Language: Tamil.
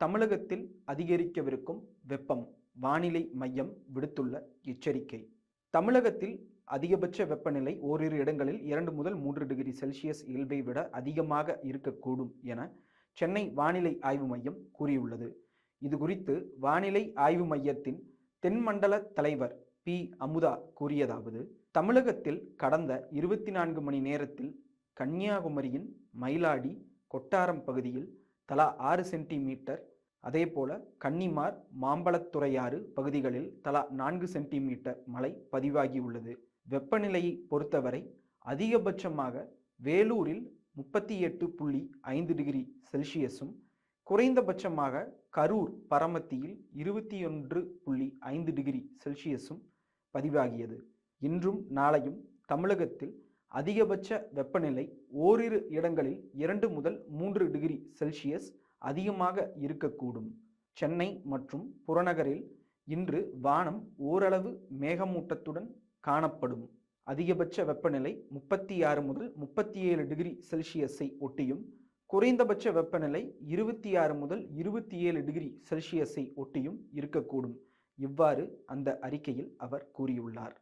தமிழகத்தில் அதிகரிக்கவிருக்கும் வெப்பம் வானிலை மையம் விடுத்துள்ள எச்சரிக்கை. தமிழகத்தில் அதிகபட்ச வெப்பநிலை ஓரிரு இடங்களில் இரண்டு முதல் மூன்று டிகிரி செல்சியஸ் இயல்பை விட அதிகமாக இருக்கக்கூடும் என சென்னை வானிலை ஆய்வு மையம் கூறியுள்ளது. இது குறித்து வானிலை ஆய்வு மையத்தின் தென்மண்டல தலைவர் பி. அமுதா கூறியதாவது தமிழகத்தில் கடந்த இருபத்தி நான்கு மணி நேரத்தில் கன்னியாகுமரியின் மயிலாடி கொட்டாரம் பகுதியில் தலா ஆறு சென்டிமீட்டர். அதேபோல கன்னிமார் மாம்பழத்துறையாறு பகுதிகளில் தலா நான்கு சென்டிமீட்டர் மழை பதிவாகியுள்ளது. வெப்பநிலையை பொறுத்தவரை அதிகபட்சமாக வேலூரில் முப்பத்தி எட்டு புள்ளி ஐந்து டிகிரி செல்சியஸும் குறைந்தபட்சமாக கரூர் பரமத்தியில் இருபத்தி ஒன்று புள்ளி ஐந்து டிகிரி செல்சியஸும் பதிவாகியது. இன்றும் நாளையும் தமிழகத்தில் அதிகபட்ச வெப்பநிலை ஓரிரு இடங்களில் இரண்டு முதல் மூன்று டிகிரி செல்சியஸ் அதிகமாக இருக்கக்கூடும். சென்னை மற்றும் புறநகரில் இன்று வானம் ஓரளவு மேகமூட்டத்துடன் காணப்படும். அதிகபட்ச வெப்பநிலை முப்பத்தி ஆறு முதல் முப்பத்தி ஏழு டிகிரி செல்சியஸை ஒட்டியும் குறைந்தபட்ச வெப்பநிலை இருபத்தி ஆறு முதல் இருபத்தி ஏழு டிகிரி செல்சியஸை ஒட்டியும் இருக்கக்கூடும். இவ்வாறு அந்த அறிக்கையில் அவர் கூறியுள்ளார்.